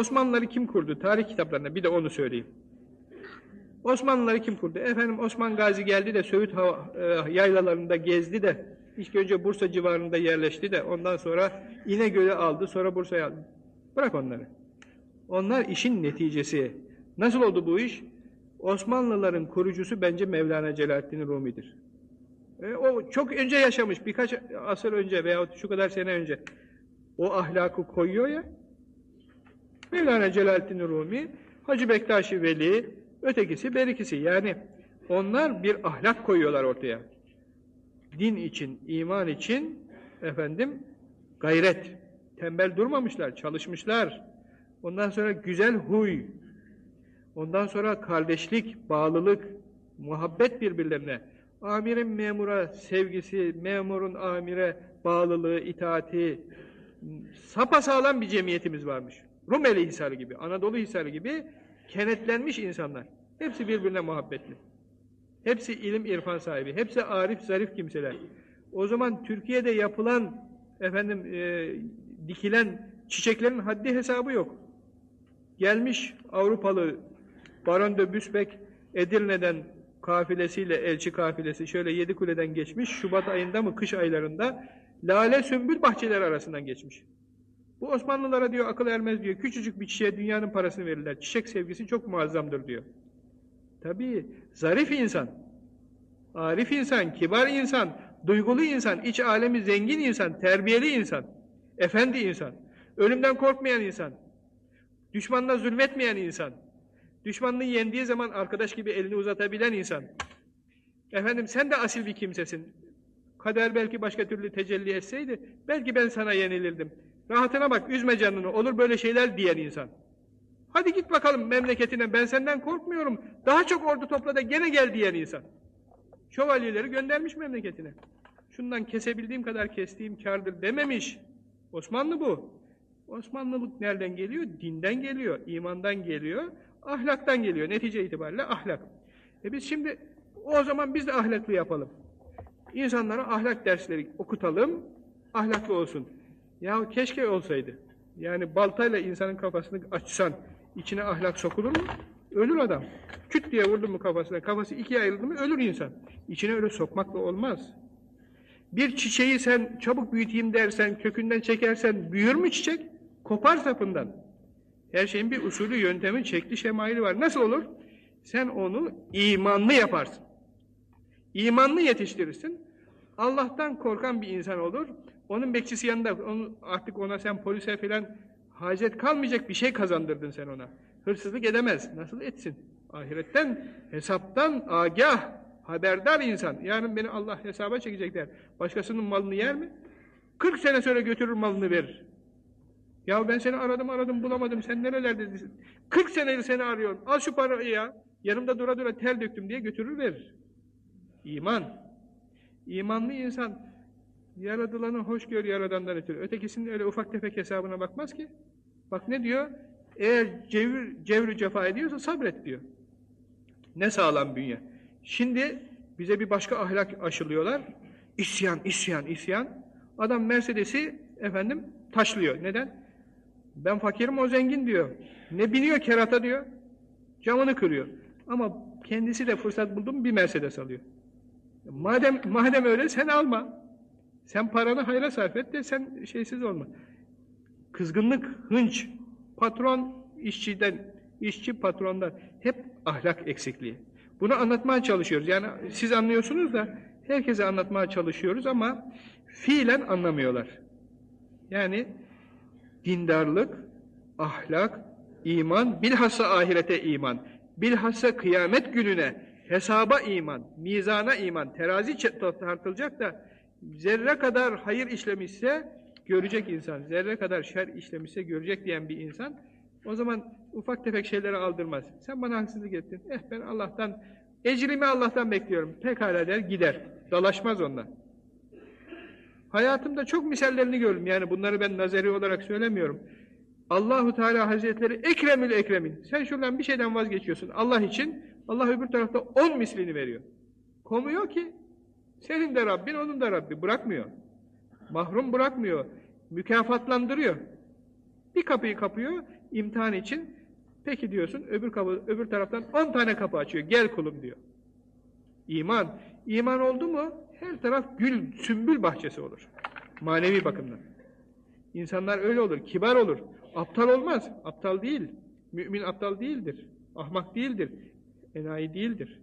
Osmanlıları kim kurdu? Tarih kitaplarında bir de onu söyleyeyim. Osmanlıları kim kurdu? Efendim Osman Gazi geldi de Söğüt hava, e, yaylalarında gezdi de ilk önce Bursa civarında yerleşti de ondan sonra İnegöl'ü aldı sonra Bursa'ya aldı. Bırak onları. Onlar işin neticesi. Nasıl oldu bu iş? Osmanlıların kurucusu bence Mevlana Celaleddin Rumi'dir. E, o çok önce yaşamış, birkaç asır önce veya şu kadar sene önce. O ahlakı koyuyor ya. Mevlana Celaleddin Rumi, Hacı Bektaşi Veli, ötekisi berikisi. Yani onlar bir ahlak koyuyorlar ortaya. Din için, iman için efendim gayret. Tembel durmamışlar, çalışmışlar. Ondan sonra güzel huy. Ondan sonra kardeşlik, bağlılık, muhabbet birbirlerine. Amirin memura sevgisi, memurun amire bağlılığı, itaati, sapasağlam bir cemiyetimiz varmış. Rumeli Hisarı gibi, Anadolu Hisarı gibi kenetlenmiş insanlar. Hepsi birbirine muhabbetli. Hepsi ilim irfan sahibi, hepsi arif zarif kimseler. O zaman Türkiye'de yapılan, efendim, e, dikilen çiçeklerin haddi hesabı yok. Gelmiş Avrupalı Baron de Büsbek Edirne'den kafilesiyle, elçi kafilesi şöyle yedi kuleden geçmiş, Şubat ayında mı, kış aylarında lale sümbül bahçeleri arasından geçmiş. Bu Osmanlılara diyor akıl ermez diyor, küçücük bir çiçeğe dünyanın parasını verirler, çiçek sevgisi çok muazzamdır diyor. Tabii, zarif insan, arif insan, kibar insan, duygulu insan, iç alemi zengin insan, terbiyeli insan, efendi insan, ölümden korkmayan insan, düşmanla zulmetmeyen insan, düşmanını yendiği zaman arkadaş gibi elini uzatabilen insan. Efendim sen de asil bir kimsesin. Kader belki başka türlü tecelli etseydi, belki ben sana yenilirdim. Rahatına bak, üzme canını, olur böyle şeyler diyen insan. Hadi git bakalım memleketine, ben senden korkmuyorum. Daha çok ordu topla da gene gel diyen insan. Şövalyeleri göndermiş memleketine. Şundan kesebildiğim kadar kestiğim kardır dememiş. Osmanlı bu. Osmanlılık nereden geliyor? Dinden geliyor, imandan geliyor, ahlaktan geliyor. Netice itibariyle ahlak. E biz şimdi o zaman biz de ahlaklı yapalım. İnsanlara ahlak dersleri okutalım, ahlaklı olsun. Ya keşke olsaydı. Yani baltayla insanın kafasını açsan, içine ahlak sokulur mu? Ölür adam. Küt diye vurdu mu kafasına, kafası ikiye ayrıldı mı ölür insan. İçine öyle sokmakla olmaz. Bir çiçeği sen çabuk büyüteyim dersen, kökünden çekersen büyür mü çiçek? Kopar sapından. Her şeyin bir usulü, yöntemi, şekli, şemaili var. Nasıl olur? Sen onu imanlı yaparsın. İmanlı yetiştirirsin. Allah'tan korkan bir insan olur. Onun bekçisi yanında, onu, artık ona sen polise falan hacet kalmayacak bir şey kazandırdın sen ona. Hırsızlık edemez. Nasıl etsin? Ahiretten, hesaptan agah, haberdar insan. Yarın beni Allah hesaba çekecekler. Başkasının malını yer mi? 40 sene sonra götürür malını verir. Ya ben seni aradım aradım bulamadım. Sen nerelerdesin? 40 senedir seni arıyorum. Al şu parayı ya. Yanımda dura dura tel döktüm diye götürür verir. İman. İmanlı insan yaradılanı hoş gör yaradandan ötürü. Ötekisinin öyle ufak tefek hesabına bakmaz ki. Bak ne diyor? Eğer cevir, cevri cefa ediyorsa sabret diyor. Ne sağlam bünye. Şimdi bize bir başka ahlak aşılıyorlar. İsyan, isyan, isyan. Adam Mercedes'i efendim taşlıyor. Neden? Ben fakirim o zengin diyor. Ne biniyor kerata diyor. Camını kırıyor. Ama kendisi de fırsat buldu mu bir Mercedes alıyor. Madem madem öyle sen alma. Sen paranı hayra sarf et de sen şeysiz olma. Kızgınlık, hınç, patron işçiden, işçi patrondan hep ahlak eksikliği. Bunu anlatmaya çalışıyoruz. Yani siz anlıyorsunuz da herkese anlatmaya çalışıyoruz ama fiilen anlamıyorlar. Yani dindarlık, ahlak, iman, bilhassa ahirete iman, bilhassa kıyamet gününe, hesaba iman, mizana iman, terazi tartılacak da zerre kadar hayır işlemişse görecek insan, zerre kadar şer işlemişse görecek diyen bir insan, o zaman ufak tefek şeyleri aldırmaz. Sen bana haksızlık ettin, eh ben Allah'tan, ecrimi Allah'tan bekliyorum, pekala der gider, dalaşmaz ondan. Hayatımda çok misallerini gördüm, yani bunları ben nazeri olarak söylemiyorum. Allahu Teala Hazretleri ekremül ekremin, sen şuradan bir şeyden vazgeçiyorsun Allah için, Allah öbür tarafta on mislini veriyor. Komuyor ki, senin de Rabbin, onun da Rabbi. Bırakmıyor. Mahrum bırakmıyor. Mükafatlandırıyor. Bir kapıyı kapıyor imtihan için. Peki diyorsun öbür kapı öbür taraftan 10 tane kapı açıyor. Gel kulum diyor. İman. İman oldu mu her taraf gül, sümbül bahçesi olur. Manevi bakımdan. İnsanlar öyle olur, kibar olur. Aptal olmaz, aptal değil. Mümin aptal değildir, ahmak değildir, enayi değildir.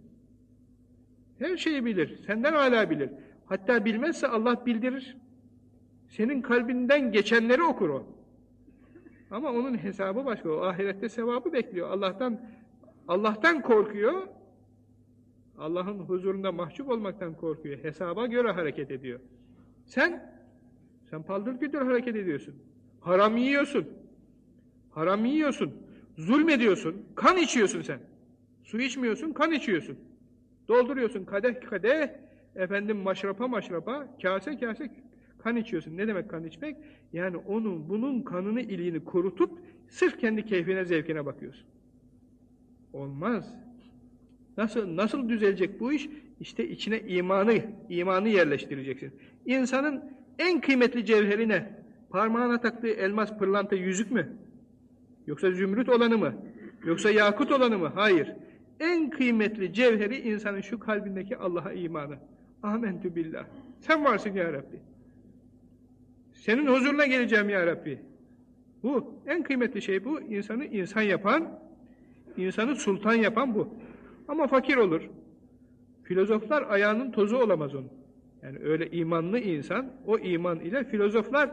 Her şeyi bilir, senden hala bilir. Hatta bilmezse Allah bildirir. Senin kalbinden geçenleri okur o. Ama onun hesabı başka, o ahirette sevabı bekliyor. Allah'tan Allah'tan korkuyor, Allah'ın huzurunda mahcup olmaktan korkuyor. Hesaba göre hareket ediyor. Sen, sen paldır güldür hareket ediyorsun. Haram yiyorsun. Haram yiyorsun. Zulmediyorsun. Kan içiyorsun sen. Su içmiyorsun, kan içiyorsun. Dolduruyorsun kadeh kadeh, efendim maşrapa maşrapa, kase kase kan içiyorsun. Ne demek kan içmek? Yani onun, bunun kanını, iliğini kurutup sırf kendi keyfine, zevkine bakıyorsun. Olmaz. Nasıl nasıl düzelecek bu iş? İşte içine imanı, imanı yerleştireceksin. İnsanın en kıymetli cevheri ne? Parmağına taktığı elmas, pırlanta, yüzük mü? Yoksa zümrüt olanı mı? Yoksa yakut olanı mı? Hayır. En kıymetli cevheri insanın şu kalbindeki Allah'a imanı. Amentü billah. Sen varsın ya Rabbi. Senin huzuruna geleceğim ya Rabbi. Bu. En kıymetli şey bu. İnsanı insan yapan, insanı sultan yapan bu. Ama fakir olur. Filozoflar ayağının tozu olamaz onun. Yani öyle imanlı insan, o iman ile filozoflar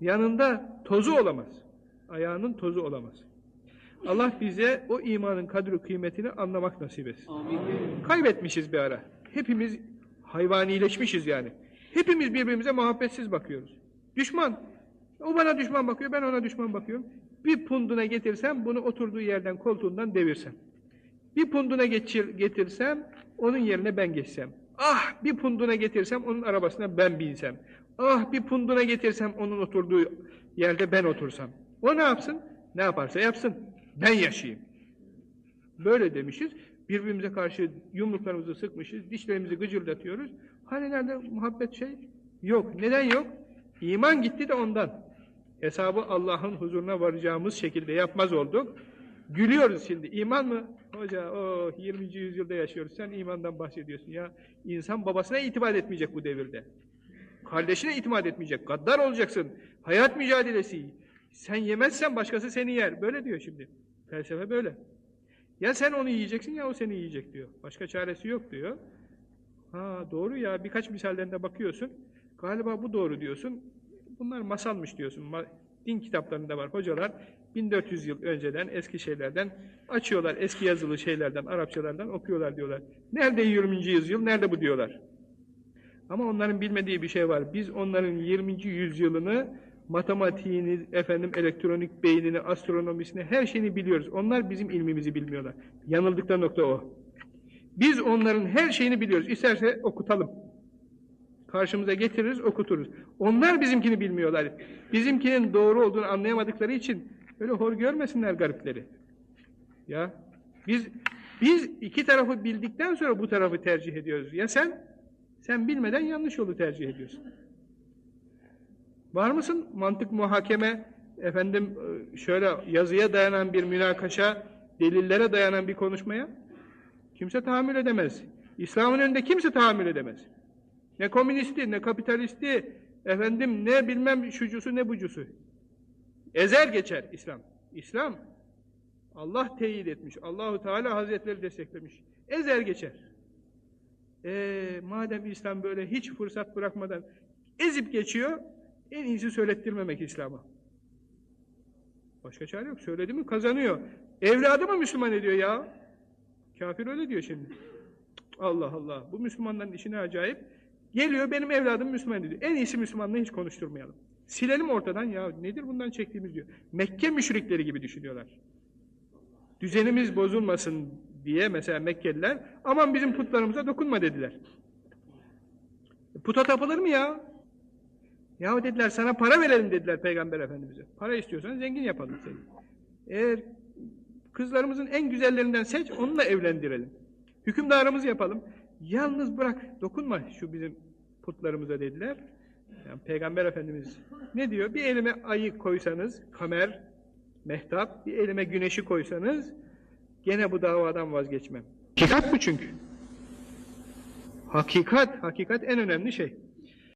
yanında tozu olamaz. Ayağının tozu olamaz. Allah bize o imanın kadri kıymetini anlamak nasip etsin. Amin. Kaybetmişiz bir ara. Hepimiz hayvanileşmişiz yani. Hepimiz birbirimize muhabbetsiz bakıyoruz. Düşman. O bana düşman bakıyor, ben ona düşman bakıyorum. Bir punduna getirsem, bunu oturduğu yerden, koltuğundan devirsem. Bir punduna geçir, getirsem, onun yerine ben geçsem. Ah bir punduna getirsem, onun arabasına ben binsem. Ah bir punduna getirsem, onun oturduğu yerde ben otursam. O ne yapsın? Ne yaparsa yapsın. Ben yaşayayım. Böyle demişiz. Birbirimize karşı yumruklarımızı sıkmışız, dişlerimizi gıcırdatıyoruz. Hani nerede muhabbet şey? Yok. Neden yok? İman gitti de ondan. Hesabı Allah'ın huzuruna varacağımız şekilde yapmaz olduk. Gülüyoruz şimdi. İman mı? Hoca o 20. yüzyılda yaşıyoruz. Sen imandan bahsediyorsun ya. İnsan babasına itimat etmeyecek bu devirde. Kardeşine itimat etmeyecek. Gaddar olacaksın. Hayat mücadelesi. Sen yemezsen başkası seni yer. Böyle diyor şimdi. Felsefe böyle. Ya sen onu yiyeceksin ya o seni yiyecek diyor. Başka çaresi yok diyor. Ha doğru ya birkaç misallerinde bakıyorsun. Galiba bu doğru diyorsun. Bunlar masalmış diyorsun. Din kitaplarında var hocalar. 1400 yıl önceden eski şeylerden açıyorlar. Eski yazılı şeylerden, Arapçalardan okuyorlar diyorlar. Nerede 20. yüzyıl, nerede bu diyorlar. Ama onların bilmediği bir şey var. Biz onların 20. yüzyılını, matematiğini, efendim elektronik beynini, astronomisini, her şeyini biliyoruz. Onlar bizim ilmimizi bilmiyorlar. Yanıldıkları nokta o. Biz onların her şeyini biliyoruz. İsterse okutalım. Karşımıza getiririz, okuturuz. Onlar bizimkini bilmiyorlar. Bizimkinin doğru olduğunu anlayamadıkları için öyle hor görmesinler garipleri. Ya biz biz iki tarafı bildikten sonra bu tarafı tercih ediyoruz. Ya sen? Sen bilmeden yanlış yolu tercih ediyorsun. Var mısın mantık muhakeme, efendim şöyle yazıya dayanan bir münakaşa, delillere dayanan bir konuşmaya? Kimse tahammül edemez. İslam'ın önünde kimse tahammül edemez. Ne komünisti, ne kapitalisti, efendim ne bilmem şucusu ne bucusu. Ezer geçer İslam. İslam Allah teyit etmiş. Allahu Teala Hazretleri desteklemiş. Ezer geçer. E, madem İslam böyle hiç fırsat bırakmadan ezip geçiyor, en iyisi söylettirmemek İslam'a. Başka çare yok. Söyledi mi kazanıyor. Evladı mı Müslüman ediyor ya? Kafir öyle diyor şimdi. Allah Allah. Bu Müslümanların işine acayip. Geliyor benim evladım Müslüman diyor. En iyisi Müslümanlığı hiç konuşturmayalım. Silelim ortadan ya nedir bundan çektiğimiz diyor. Mekke müşrikleri gibi düşünüyorlar. Düzenimiz bozulmasın diye mesela Mekkeliler aman bizim putlarımıza dokunma dediler. Puta tapılır mı ya? Ya dediler sana para verelim dediler Peygamber Efendimiz'e. Para istiyorsan zengin yapalım seni. Eğer kızlarımızın en güzellerinden seç onunla evlendirelim. Hükümdarımızı yapalım. Yalnız bırak, dokunma şu bizim putlarımıza dediler. Yani Peygamber Efendimiz ne diyor? Bir elime ayı koysanız, kamer, mehtap, bir elime güneşi koysanız gene bu davadan vazgeçmem. Hakikat bu çünkü. Hakikat, hakikat en önemli şey.